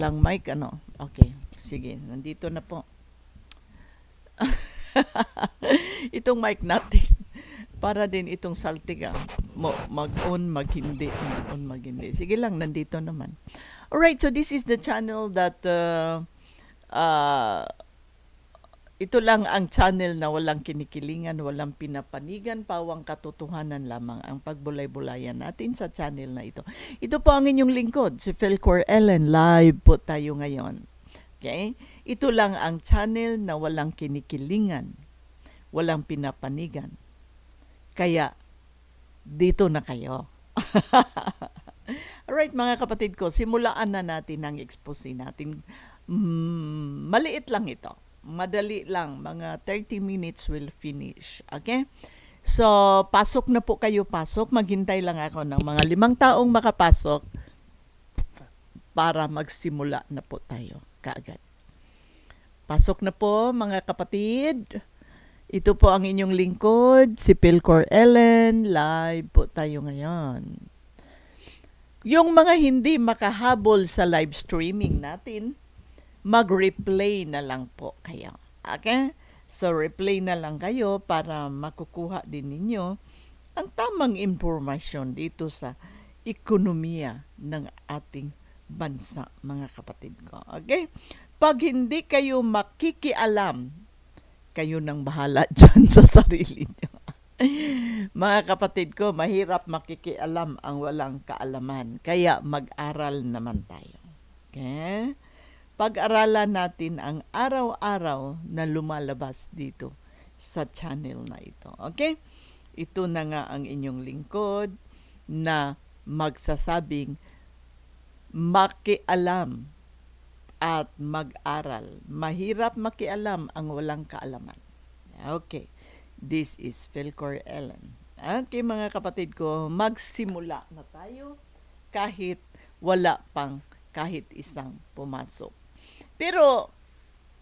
Lang mic, ano? Okay, sige. Nandito na po. itong mic natin. Para din itong saltiga. Mag-on, mag-hindi. Mag-on, mag-hindi. Sige lang, nandito naman. Alright, so this is the channel that uh, uh, ito lang ang channel na walang kinikilingan, walang pinapanigan, pawang katotohanan lamang ang pagbulay-bulayan natin sa channel na ito. Ito po ang inyong lingkod, si Philcor Ellen. Live po tayo ngayon. Okay? Ito lang ang channel na walang kinikilingan, walang pinapanigan. Kaya, dito na kayo. Alright mga kapatid ko, simulaan na natin ang expose natin. Mm, maliit lang ito. Madali lang. Mga 30 minutes will finish. Okay? So, pasok na po kayo, pasok. Maghintay lang ako ng mga limang taong makapasok para magsimula na po tayo kaagad. Pasok na po mga kapatid. Ito po ang inyong lingkod, si Pilcor Ellen. Live po tayo ngayon. Yung mga hindi makahabol sa live streaming natin, mag-replay na lang po kayo. Okay? So, replay na lang kayo para makukuha din ninyo ang tamang impormasyon dito sa ekonomiya ng ating bansa, mga kapatid ko. Okay? Pag hindi kayo makikialam, kayo nang bahala dyan sa sarili nyo. mga kapatid ko, mahirap makikialam ang walang kaalaman. Kaya mag-aral naman tayo. Okay? Pag-aralan natin ang araw-araw na lumalabas dito sa channel na ito. Okay? Ito na nga ang inyong lingkod na magsasabing makialam at mag-aral. Mahirap makialam ang walang kaalaman. Okay. This is Philcor Ellen. Okay mga kapatid ko, magsimula na tayo kahit wala pang kahit isang pumasok. Pero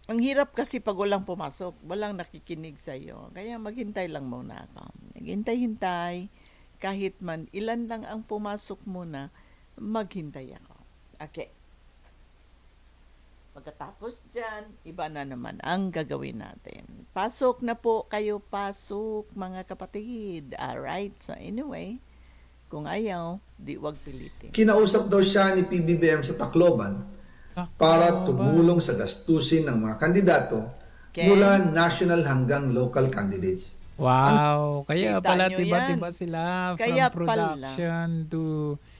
ang hirap kasi pag walang pumasok, walang nakikinig sa iyo. Kaya maghintay lang muna ako. Maghintay-hintay, kahit man ilan lang ang pumasok muna, maghintay ako. Okay. Pagkatapos dyan, iba na naman ang gagawin natin. Pasok na po kayo, pasok mga kapatid. Alright, so anyway, kung ayaw, di wag pilitin. Kinausap daw siya ni PBBM sa Tacloban para tumulong sa gastusin ng mga kandidato Okay. mula national hanggang local candidates. Wow, kaya Kita pala tiba-tiba sila Kaya from pala. production to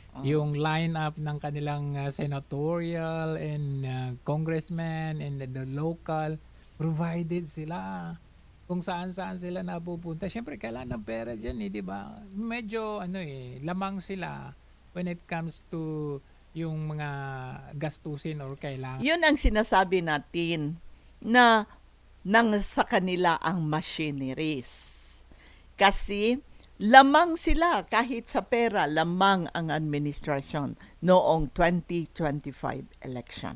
Oh. yung lineup ng kanilang uh, senatorial and uh, congressman and the, the local provided sila kung saan-saan sila napupunta. Siyempre, kailangan ng pera dyan eh, di ba? Medyo, ano eh, lamang sila when it comes to yung mga gastusin or kailangan. Yun ang sinasabi natin na nang sa kanila ang machineries. Kasi lamang sila kahit sa pera, lamang ang administrasyon noong 2025 election.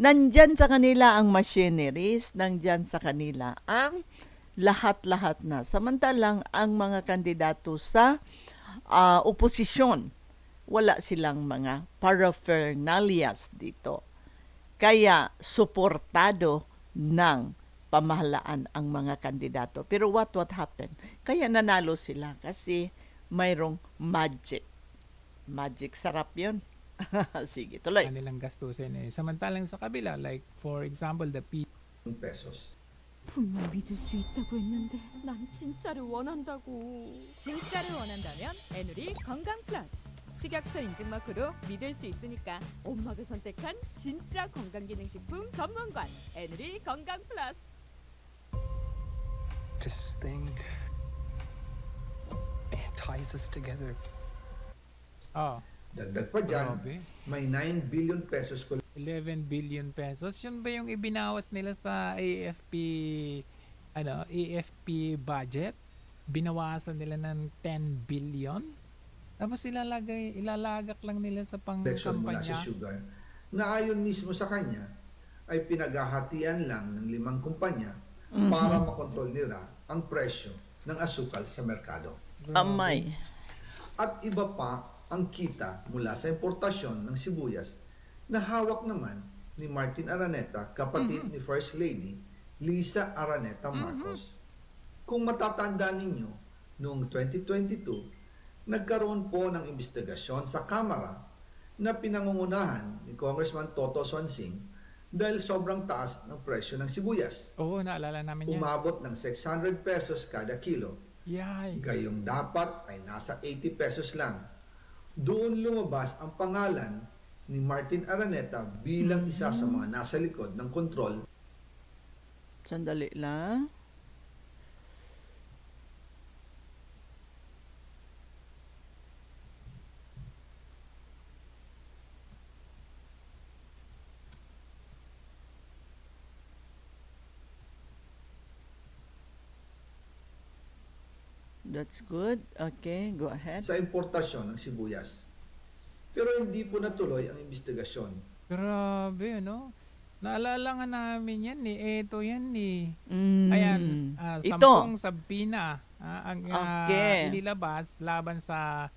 Nandyan sa kanila ang machineries, nandyan sa kanila ang lahat-lahat na. Samantalang ang mga kandidato sa ah, oposisyon, wala silang mga paraphernalias dito. Kaya suportado ng pamahalaan ang mga kandidato. Pero what what happened? Kaya nanalo sila kasi mayroong magic. Magic sarap 'yon. Sige, tuloy. kanilang gastusin eh. Samantalang sa kabila, like for example, the P pesos. 분명 믿을 수 있다고 했는데 난 진짜를 원한다고 진짜를 원한다면 에누리 건강 플러스 식약처 인증 마크로 믿을 수 있으니까 엄마가 선택한 진짜 건강기능식품 전문관 에누리 건강 플러스 This thing, it ties us together. oh, Dagdag pa dyan, grabe. may 9 billion pesos ko 11 billion pesos. Yun ba yung ibinawas nila sa AFP ano, AFP budget? Binawasan nila ng 10 billion? Tapos ilalagay, ilalagak lang nila sa mula sa pang-kampanya. sugar na ayon mismo sa kanya ay pinaghahatian lang ng limang kumpanya para makontrol nila ang presyo ng asukal sa merkado. Amay. At iba pa ang kita mula sa importasyon ng sibuyas na hawak naman ni Martin Araneta, kapatid ni First Lady Lisa Araneta Marcos. Kung matatanda ninyo, noong 2022, nagkaroon po ng investigasyon sa Kamara na pinangungunahan ni Congressman Toto Sonsing dahil sobrang taas ng presyo ng sibuyas. Oo, naalala namin yan. Umabot ng 600 pesos kada kilo. Yay. Gayong dapat ay nasa 80 pesos lang. Doon lumabas ang pangalan ni Martin Araneta bilang isa sa mga nasa likod ng kontrol Sandali lang. That's good. Okay, go ahead. sa importasyon ng sibuyas. Pero hindi po natuloy ang investigasyon. Grabe, no? Naalala nga namin yan eh. Ito yan eh. Mm. Ayan, ah, Ito. sampung sabpina ah, ang ah, Okay. inilabas laban sa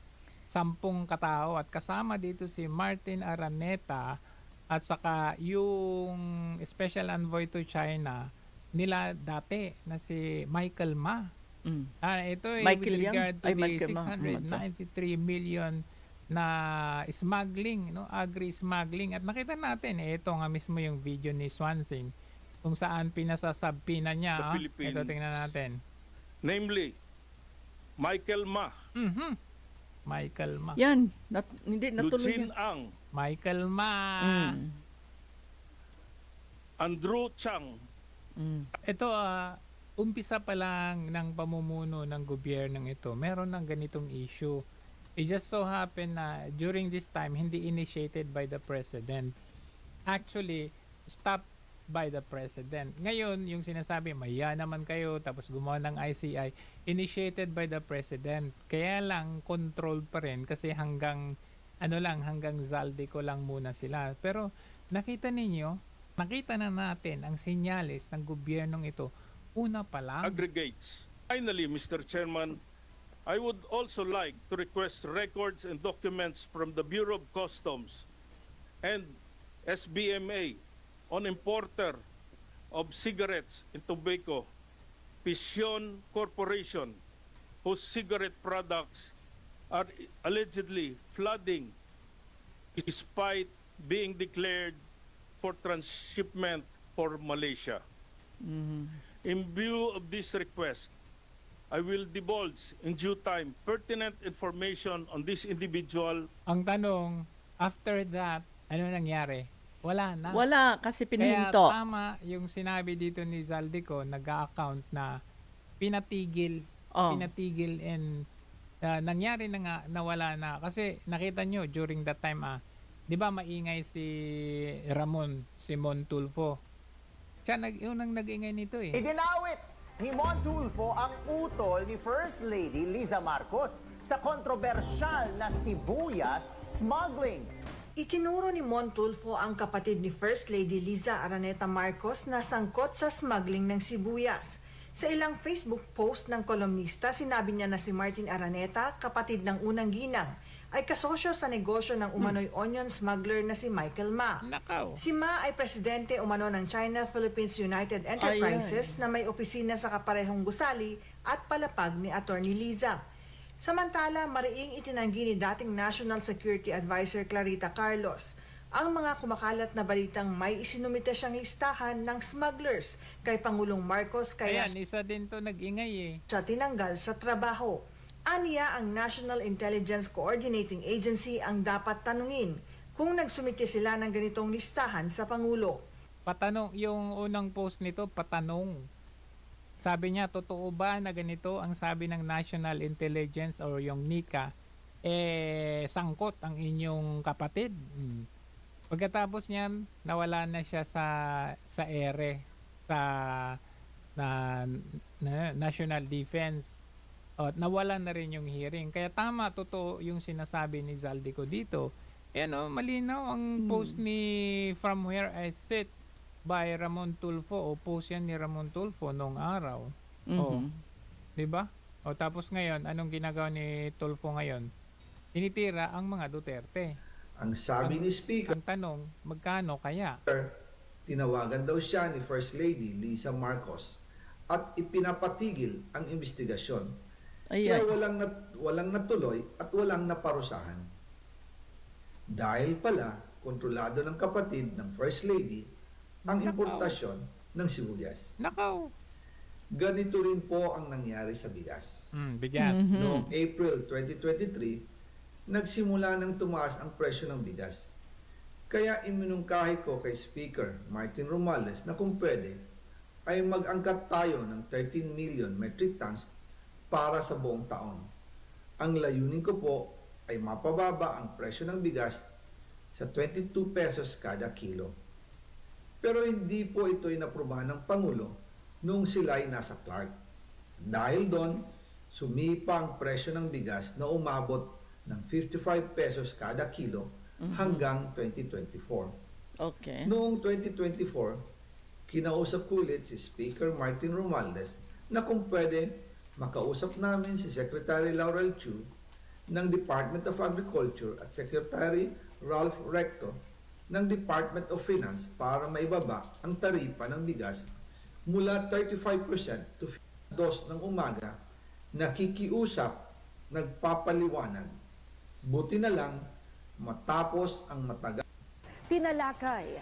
sampung katao at kasama dito si Martin Araneta at saka yung special envoy to China nila dati na si Michael Ma. Mm. Ah, ito ay Michael with regard to Ay, the Michael Ma. Hmm, 693 million na smuggling, no? Agri-smuggling. At nakita natin, eh, ito nga mismo yung video ni Swansing kung saan pinasasabpina niya. The ah. Philippines. Ito, tingnan natin. namely Michael Ma, Mhm. Michael Ma. Yan, nat, hindi natuloy Lucin yan. Ang, Michael Ma. Mm. Andrew Chang, Mm. Ito, ah, umpisa pa lang ng pamumuno ng gobyernong ito, meron ng ganitong issue. It just so happen na during this time, hindi initiated by the president. Actually, stopped by the president. Ngayon, yung sinasabi, maya naman kayo, tapos gumawa ng ICI, initiated by the president. Kaya lang, controlled pa rin kasi hanggang, ano lang, hanggang Zaldico lang muna sila. Pero, nakita ninyo, nakita na natin ang senyales ng gobyernong ito. Una pa lang, aggregates. Finally, Mr. Chairman, I would also like to request records and documents from the Bureau of Customs and SBMA on importer of cigarettes and tobacco, Pision Corporation, whose cigarette products are allegedly flooding despite being declared for transshipment for Malaysia. Mhm. In view of this request, I will divulge in due time pertinent information on this individual ang tanong, after that, ano nangyari? Wala na. Wala, kasi Kaya pinahinto. tama yung sinabi dito ni Zaldico, nag-account na pinatigil, Oh. pinatigil and uh, nangyari na nga nawala na. Kasi nakita nyo during that time, ah, di ba maingay si Ramon Simon Tulfo? Siya nag, yun ang nag-ingay nito eh. Idinawit ni Montulfo ang utol ni First Lady Liza Marcos sa kontrobersyal na sibuyas smuggling. Itinuro ni Montulfo ang kapatid ni First Lady Liza Araneta Marcos na sangkot sa smuggling ng sibuyas. Sa ilang Facebook post ng kolumnista, sinabi niya na si Martin Araneta, kapatid ng unang ginang, ay kasosyo sa negosyo ng umano'y onion smuggler na si Michael Ma. Nakaw. Si Ma ay presidente umano ng China Philippines United Enterprises na may opisina sa kaparehong gusali at palapag ni Attorney Liza. Samantala, mariing itinanggi ni dating National Security Advisor Clarita Carlos ang mga kumakalat na balitang may isinumite siyang listahan ng smugglers kay Pangulong Marcos kaya Ayan, isa din to nag-ingay eh. siya tinanggal sa trabaho. Aniya ang National Intelligence Coordinating Agency ang dapat tanungin kung nagsumite sila ng ganitong listahan sa Pangulo. Patanong, yung unang post nito, patanong. Sabi niya, totoo ba na ganito ang sabi ng National Intelligence or yung NICA, eh, sangkot ang inyong kapatid? Hmm. Pagkatapos niyan, nawala na siya sa sa ere sa na, na National Defense. O, nawala na rin yung hearing. Kaya tama, totoo yung sinasabi ni Zaldico dito. Yan o, malinaw ang post ni From Where I Sit by Ramon Tulfo o post yan ni Ramon Tulfo noong araw. Oh. Mhm. 'Di ba? O tapos ngayon, anong ginagawa ni Tulfo ngayon? Tinitira ang mga Duterte. Ang sabi ni Speaker, Ang tanong, magkano kaya? tinawagan daw siya ni First Lady Lisa Marcos at ipinapatigil ang investigasyon. Ay, Kaya ay. walang, nat, walang natuloy at walang naparusahan. Dahil pala, kontrolado ng kapatid ng First Lady ang Nakaw. importasyon ng sibuyas. Nakaw. Ganito rin po ang nangyari sa bigas. Hmm, bigas. Mhm. Noong April 2023, nagsimula nang tumaas ang presyo ng bigas. Kaya iminungkahi ko kay Speaker Martin Romales na kung pwede ay mag-angkat tayo ng 13 million metric tons para sa buong taon. Ang layunin ko po ay mapababa ang presyo ng bigas sa 22 pesos kada kilo. Pero hindi po ito inaprubahan ng Pangulo nung sila ay nasa Clark. Dahil doon, sumipa ang presyo ng bigas na umabot ng 55 pesos kada kilo hanggang 2024. Okay. Noong 2024, kinausap ko ulit si Speaker Martin Romualdez na kung pwede makausap namin si Secretary Laurel Chu ng Department of Agriculture at Secretary Ralph Recto ng Department of Finance para maibaba ang taripa ng bigas mula 35% to 2 ng umaga nakikiusap, nagpapaliwanag. Buti na lang matapos ang matagal Tinalakay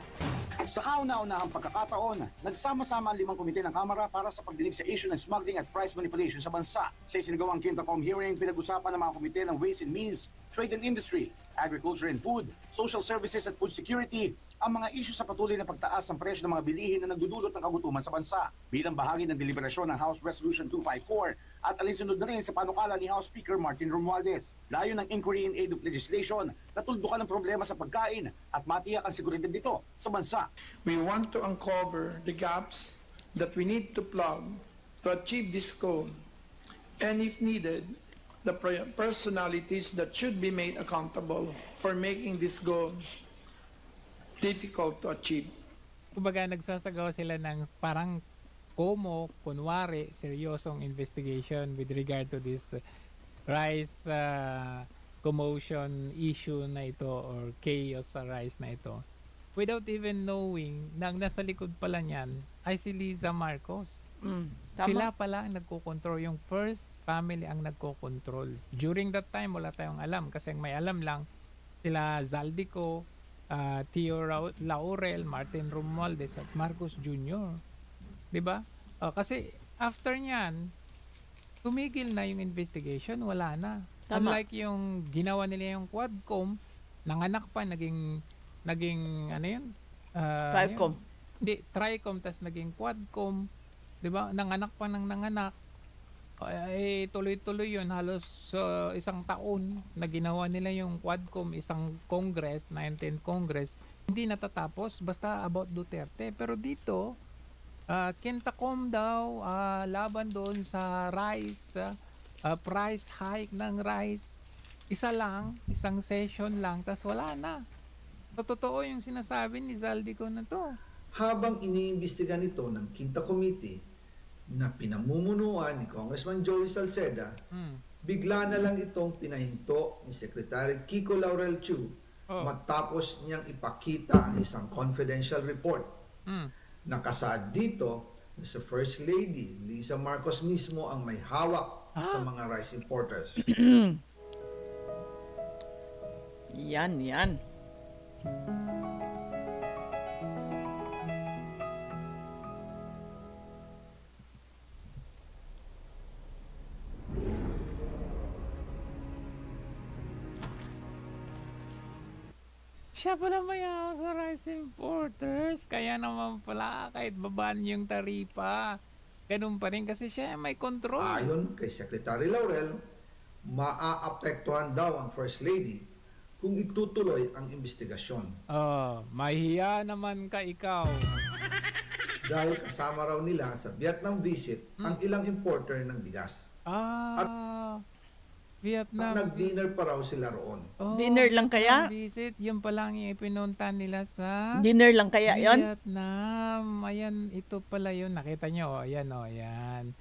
Sa kauna-unahang pagkakataon, nagsama-sama ang limang komite ng Kamara para sa pagdinig sa issue ng smuggling at price manipulation sa bansa. Sa isinagawang Quintacom hearing, pinag-usapan ng mga komite ng Ways and Means, Trade and Industry, Agriculture and Food, Social Services at Food Security ang mga issue sa patuloy na pagtaas ng presyo ng mga bilihin na nagdudulot ng kagutuman sa bansa. Bilang bahagi ng deliberasyon ng House Resolution 254 at alinsunod na rin sa panukala ni House Speaker Martin Romualdez. Layo ng inquiry in aid of legislation na tuldukan ng problema sa pagkain at matiyak ang seguridad nito sa bansa. We want to uncover the gaps that we need to plug to achieve this goal, and if needed, the per- personalities that should be made accountable for making this goal difficult to achieve. Kumbaga nagsasagawa sila ng parang komo, kunwari, seryosong investigation with regard to this uh, rice uh, commotion issue na ito or chaos sa rice na ito without even knowing na ang nasa likod pala niyan ay si Liza Marcos. Mm, tama. Sila pala ang nagkokontrol. Yung first family ang nagkokontrol. During that time, wala tayong alam. Kasi ang may alam lang, sila Zaldico, uh, Tio Ra- Laurel, Martin Romualdez, at Marcos Jr. 'Di ba? Uh, kasi after niyan, tumigil na yung investigation, wala na. Tama. Unlike yung ginawa nila yung Quadcom, nanganak pa, naging, naging, ano yun? Uh, ano yun? Tricom. Hindi, Tricom, tas naging Quadcom, 'di ba? Nanganak pa ng nanganak. Eh, tuloy-tuloy yun. Halos sa isang taon na ginawa nila yung Quadcom, isang Congress, 19th Congress, hindi natatapos basta about Duterte. Pero dito, uh, Kentacom daw, ah, laban doon sa rice, ah, ah, price hike ng rice. Isa lang, isang session lang, tas wala na. So, totoo yung sinasabi ni Zaldico na to. habang iniimbestiga nito ng Quinta Committee na pinamumunuan ni Congressman Joey Salceda, Hmm. bigla na lang itong pinahinto ni Secretary Kiko Laurel Chu Oh. matapos niyang ipakita ang isang confidential report. Hmm. Nakasaad dito na sa First Lady Lisa Marcos mismo ang may hawak sa mga rice importers. Yan, yan. Siya pala may sa rice importers. Kaya naman pala, kahit babaan yung taripa, ganun pa rin kasi siya may control. Ayon kay Secretary Laurel, maaapektuhan daw ang First Lady kung itutuloy ang investigasyon. Oh, mahiya naman ka ikaw. Dahil kasama raw nila sa Vietnam visit ang ilang importer ng bigas. Ah, Vietnam. Nag-dinner pa raw sila roon. Oh, Dinner lang kaya? Vietnam Visit, yun pa lang yung ipinunta nila sa Dinner lang kaya yon? Vietnam. Ayan, ito pala yun. Nakita nyo, oh. ayan o, oh, ayan.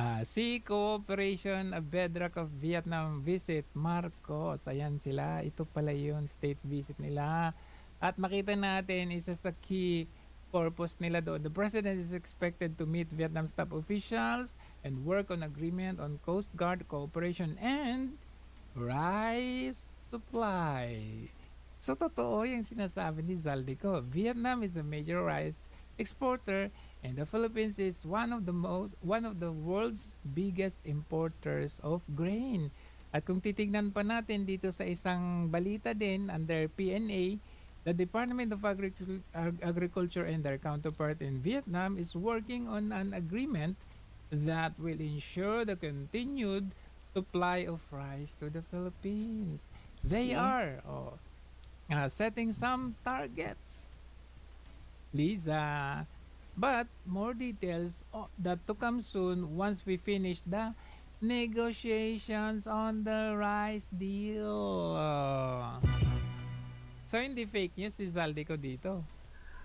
Ah, Sea Cooperation, a bedrock of Vietnam visit. Marcos, ayan sila. Ito pala yun, state visit nila. At makita natin, isa sa key purpose nila doon. The President is expected to meet Vietnam's top officials and work on agreement on Coast Guard cooperation and rice supply. So, totoo yung sinasabi ni Zaldico. Vietnam is a major rice exporter and the Philippines is one of the most one of the world's biggest importers of grain. At kung titignan pa natin dito sa isang balita din under PNA, the Department of Agricul- Ag- Agriculture and their counterpart in Vietnam is working on an agreement that will ensure the continued supply of rice to the Philippines. They See? are oh, uh, setting some targets. Lisa. But more details oh, that to come soon once we finish the negotiations on the rice deal. So hindi fake news si Zaldico dito.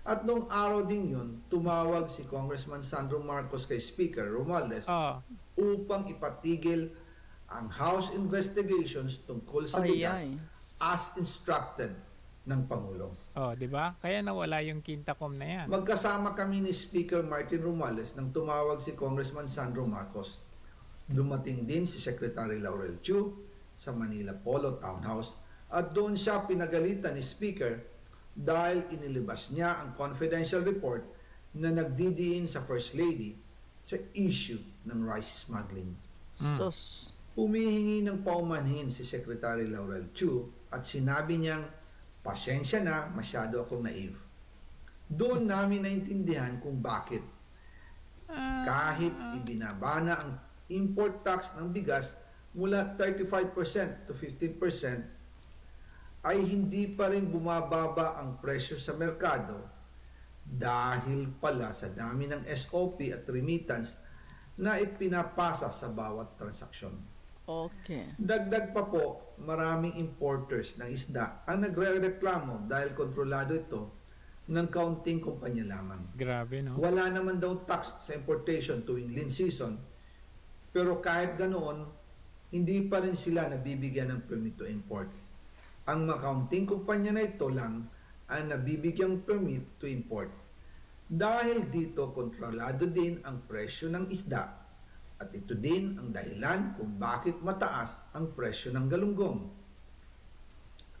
At nung araw din yun, tumawag si Congressman Sandro Marcos kay Speaker Romualdez Oh, upang ipatigil ang House investigations tungkol sa Ay, bigas as instructed ng Pangulo. oh, 'di ba? Kaya nawala yung Quintacom na 'yan. Magkasama kami ni Speaker Martin Romualdez nang tumawag si Congressman Sandro Marcos. Dumating din si Secretary Laurel Chu sa Manila Polo Townhouse at doon siya pinagalitan ni Speaker dahil inilabas niya ang confidential report na nagdidiin sa First Lady sa issue ng rice smuggling. Sus. Humihingi ng paumanhin si Secretary Laurel Chu at sinabi niyang, pasensya na, masyado akong naive. Doon namin naintindihan kung bakit. Kahit ibinabana ang import tax ng bigas mula 35% to 15%, ay hindi pa rin bumababa ang presyo sa merkado dahil pala sa dami ng SOP at remittance na ipinapasa sa bawat transaksyon. Okay. Dagdag pa po, maraming importers ng isda ang nagre-reklamo dahil kontrolado ito ng kaunting kumpanya lamang. Grabe, no? Wala naman daw tax sa importation tuwing lean season, pero kahit ganoon, hindi pa rin sila nabibigyan ng permit to import. Ang makaunting kumpanya na ito lang ang nabibigyang permit to import. Dahil dito, kontrolado din ang presyo ng isda at ito din ang dahilan kung bakit mataas ang presyo ng galunggong.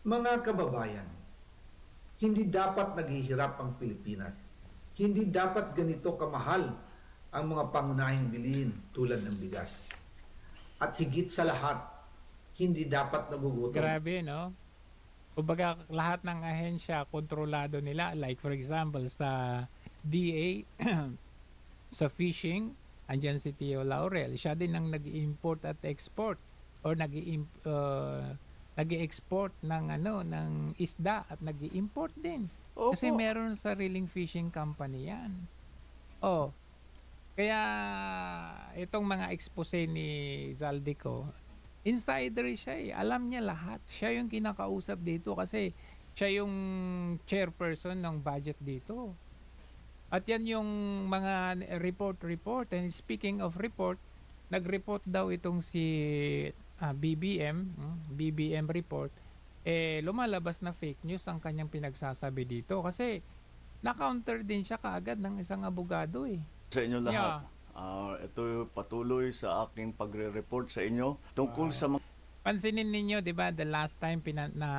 Mga kababayan, hindi dapat naghihirap ang Pilipinas. Hindi dapat ganito kamahal ang mga pangunahing bilihin tulad ng bigas. At higit sa lahat, hindi dapat nagugutom. Grabe, no? Kumbaga, lahat ng ahensya, kontrolado nila. Like, for example, sa DA, sa fishing, andyan si Tio Laurel. Siya din ang nag-import at export or nag uh, nag-export ng ano ng isda at nag-import din. Kasi Opo. meron sariling fishing company 'yan. Oh. Kaya itong mga expose ni Zaldico, insider siya eh. Alam niya lahat. Siya yung kinakausap dito kasi siya yung chairperson ng budget dito. At yan yung mga report-report. And speaking of report, nag-report daw itong si ah, BBM, mm, BBM report, eh lumalabas na fake news ang kanyang pinagsasabi dito. Kasi na-counter din siya kaagad ng isang abogado eh. sa inyo lahat. Yeah. Ah, ito patuloy sa aking pagre-report sa inyo tungkol sa mga Pansinin ninyo, 'di ba, the last time pina, na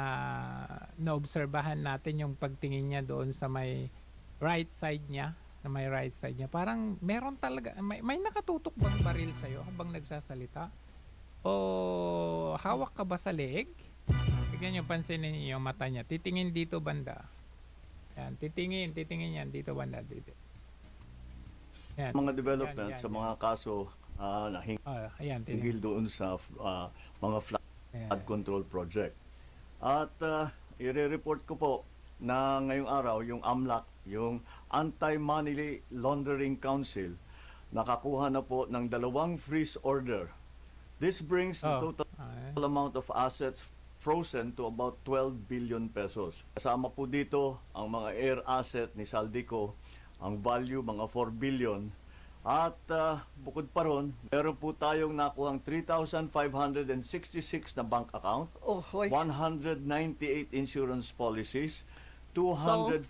naobserbahan natin yung pagtingin niya doon sa may right side niya, na may right side niya. Parang meron talaga may, may nakatutok bang baril sa habang nagsasalita? O hawak ka ba sa leeg? Tignan niyo, pansinin niyo yung mata niya. Titingin dito banda. Yan, titingin, titingin yan dito banda dito. Yan. mga development Yan, yan, sa mga kaso ah, na hing- Ah, ayan, hinggil doon sa ah, mga flood Ayan. control project. At ah, ire-report ko po na ngayong araw yung AMLAC, yung Anti-Money Laundering Council, nakakuha na po ng dalawang freeze order. This brings the Oh. total Ah, amount of assets frozen to about 12 billion pesos. Kasama po dito ang mga air asset ni Saldico, ang value mga 4 billion At ah, bukod pa ron, meron po tayong nakuhang 3,566 na bank account, Oh, hoy. 198 insurance policies, 247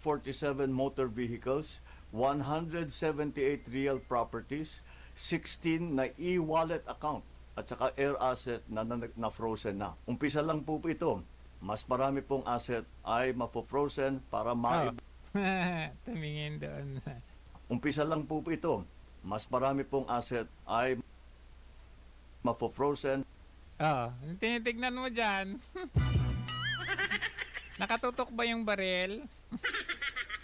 motor vehicles, 178 real properties, 16 na e-wallet account at saka air asset na, na, na frozen na. Umpisa lang po po ito. Mas marami pong asset ay mafo-frozen para ma Tumingin doon. Umpisa lang po po ito. Mas marami pong asset ay mafo-frozen Oh, tinitignan mo dyan. Nakatutok ba yung baril?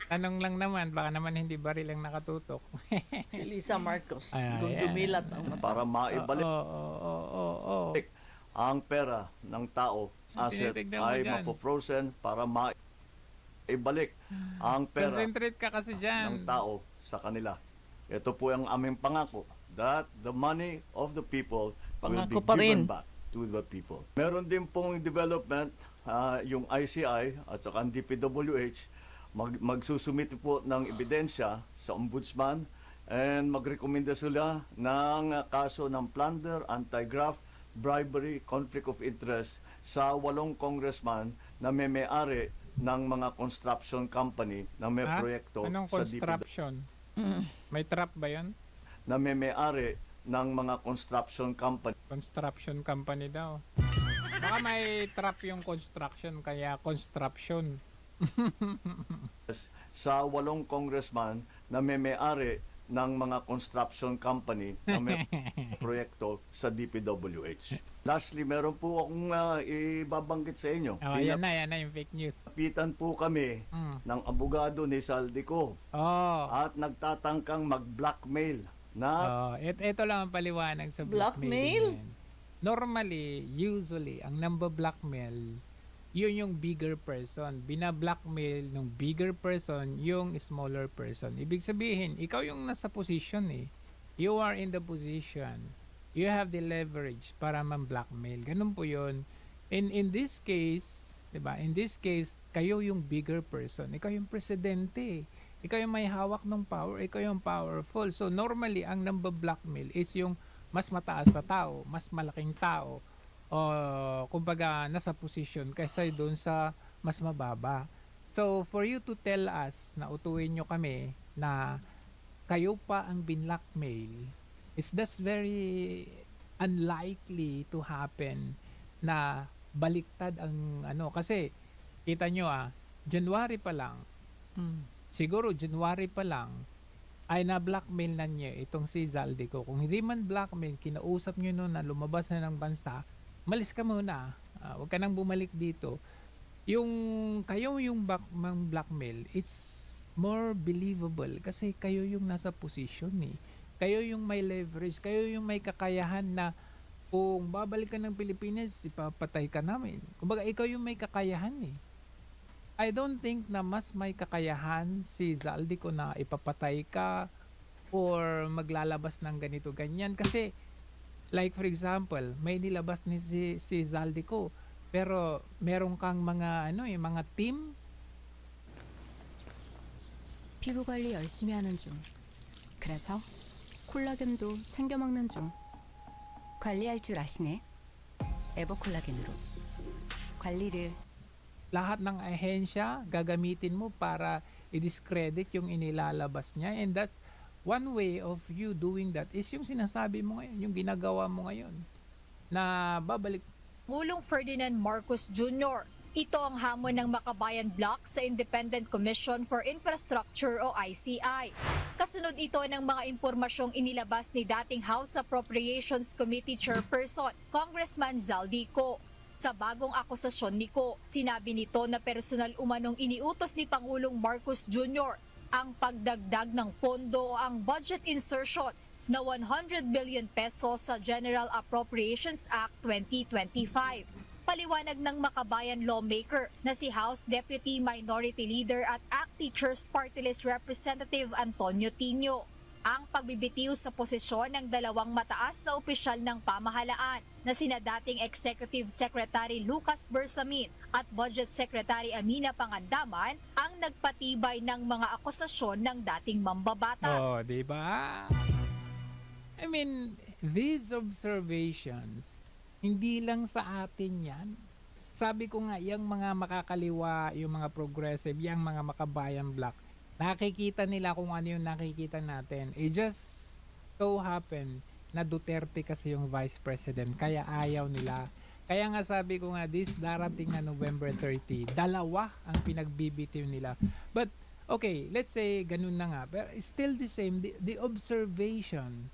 Tanong lang naman, baka naman hindi baril ang nakatutok. Si Lisa Marcos. Ay, Kung ay, dumilat ang mata. para maibalik Oo, oo, oo, oo, oo. ang pera ng tao asset Tinitignan mo ay dyan. mafo-frozen para maibalik ang pera Concentrate ka kasi ng dyan. tao sa kanila. Ito po ang aming pangako that the money of the people Pangako will pa be given rin. back to the people. Meron din pong development ah, yung ICI at saka ang DPWH mag, magsusumite po ng ebidensya sa ombudsman and magrekomenda sila ng ah, kaso ng plunder, anti-graft, bribery, conflict of interest sa walong congressman na may may-ari ng mga construction company na may Ha? proyekto Anong sa DPWH construction? May trap ba yun? na may may-ari ng mga construction company Construction company daw. Baka may trap yung construction, kaya construction. sa walong congressman na may may-ari ng mga construction company na may proyekto sa DPWH. Lastly, meron po akong ah, ibabanggit sa inyo. Oh, yan na, yan na yung fake news. Pinapitan po kami Mm. ng abogado ni Saldico Oh. at nagtatangkang mag-blackmail na Oh, et ito lang ang paliwanag sa Blackmail? blackmail. Normally, usually, ang number blackmail, yun yung bigger person. Bina-blackmail ng bigger person yung smaller person. Ibig sabihin, ikaw yung nasa position eh. You are in the position. You have the leverage para man-blackmail. Ganun po yun. In, in this case, ba? In this case, kayo yung bigger person. Ikaw yung presidente. Ikaw yung may hawak ng power, ikaw yung powerful. So normally ang number blackmail is yung mas mataas na tao, mas malaking tao o kumbaga nasa position kaysa doon sa mas mababa. So for you to tell us na utuin nyo kami na kayo pa ang binlockmail is that's very unlikely to happen na baliktad ang ano kasi kita nyo ah January pa lang Mm. siguro January pa lang ay na-blackmail na niya itong si Zaldico. Kung hindi man blackmail, kinausap nyo noon na lumabas na ng bansa, malis ka muna. Ah, huwag ka nang bumalik dito. Yung kayo yung back, blackmail, it's more believable kasi kayo yung nasa position eh Kayo yung may leverage, kayo yung may kakayahan na kung babalik ka ng Pilipinas, ipapatay ka namin. Kumbaga, ikaw yung may kakayahan eh. I don't think na mas may kakayahan si Zaldico na ipapatay ka or maglalabas ng ganito ganyan kasi like for example may nilabas ni si, si Zaldico pero meron kang mga ano eh mga team 피부 관리 열심히 하는 중. 그래서 콜라겐도 챙겨 먹는 중. 관리할 줄 아시네. 에버콜라겐으로. 관리를 lahat ng ahensya gagamitin mo para i-discredit yung inilalabas niya and that one way of you doing that is yung sinasabi mo ngayon yung ginagawa mo ngayon na babalik Pulong Ferdinand Marcos Jr. Ito ang hamon ng Makabayan Block sa Independent Commission for Infrastructure o ICI. Kasunod ito ng mga impormasyong inilabas ni dating House Appropriations Committee Chairperson, Congressman Zaldico. Sa bagong akusasyon ni Ko, sinabi nito na personal umanong iniutos ni Pangulong Marcos Jr. ang pagdagdag ng pondo o ang budget insertions na 100 billion pesos sa General Appropriations Act 2025. Paliwanag ng makabayan lawmaker na si House Deputy Minority Leader at ACT Teachers Party List Representative Antonio Tino ang pagbibitiw sa posisyon ng dalawang mataas na opisyal ng pamahalaan na sina dating Executive Secretary Lucas Bersamin at Budget Secretary Amina Pangandaman ang nagpatibay ng mga akusasyon ng dating mambabatas. oh di ba I mean, these observations, hindi lang sa atin yan. Sabi ko nga, yung mga makakaliwa, yung mga progressive, yung mga makabayan black, nakikita nila kung ano yung nakikita natin. It just so happen na Duterte kasi yung vice president, kaya ayaw nila. Kaya nga sabi ko nga, this darating na November 30, dalawa ang pinagbibitiw nila. But, okay, let's say ganun na nga, it's still the same. The, the observation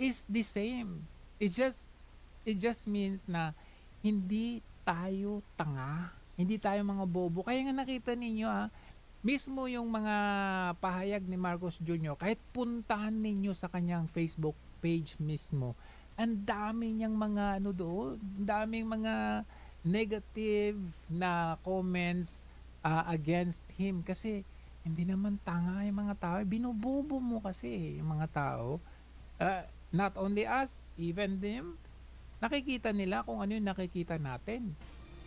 is the same. It just, it just means na hindi tayo tanga. Hindi tayo mga bobo. Kaya nga nakita ninyo ah, mismo yung mga pahayag ni Marcos Jr., kahit puntahan ninyo sa kanyang Facebook page mismo, ang dami niyang mga ano doon, daming mga negative na comments ah, against him kasi hindi naman tanga yung mga tao. Binubobo mo kasi yung mga tao. Ah, not only us, even them, nakikita nila kung ano yung nakikita natin.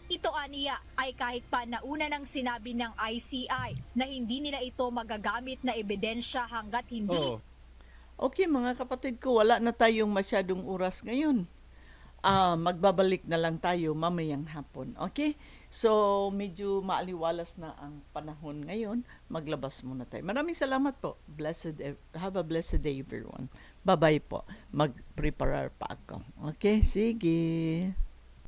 Ito aniya ay kahit pa nauna nang sinabi ng ICI na hindi nila ito magagamit na ebidensya hanggat hindi Oh. Okay mga kapatid ko, wala na tayong masyadong oras ngayon. Ah, magbabalik na lang tayo mamayang hapon. Okay? So, medyo maaliwalas na ang panahon ngayon. Maglabas muna tayo. Maraming salamat po. Blessed, have a blessed day everyone. Bye-bye po. Mag-prepare pa ako. Okay? Sige.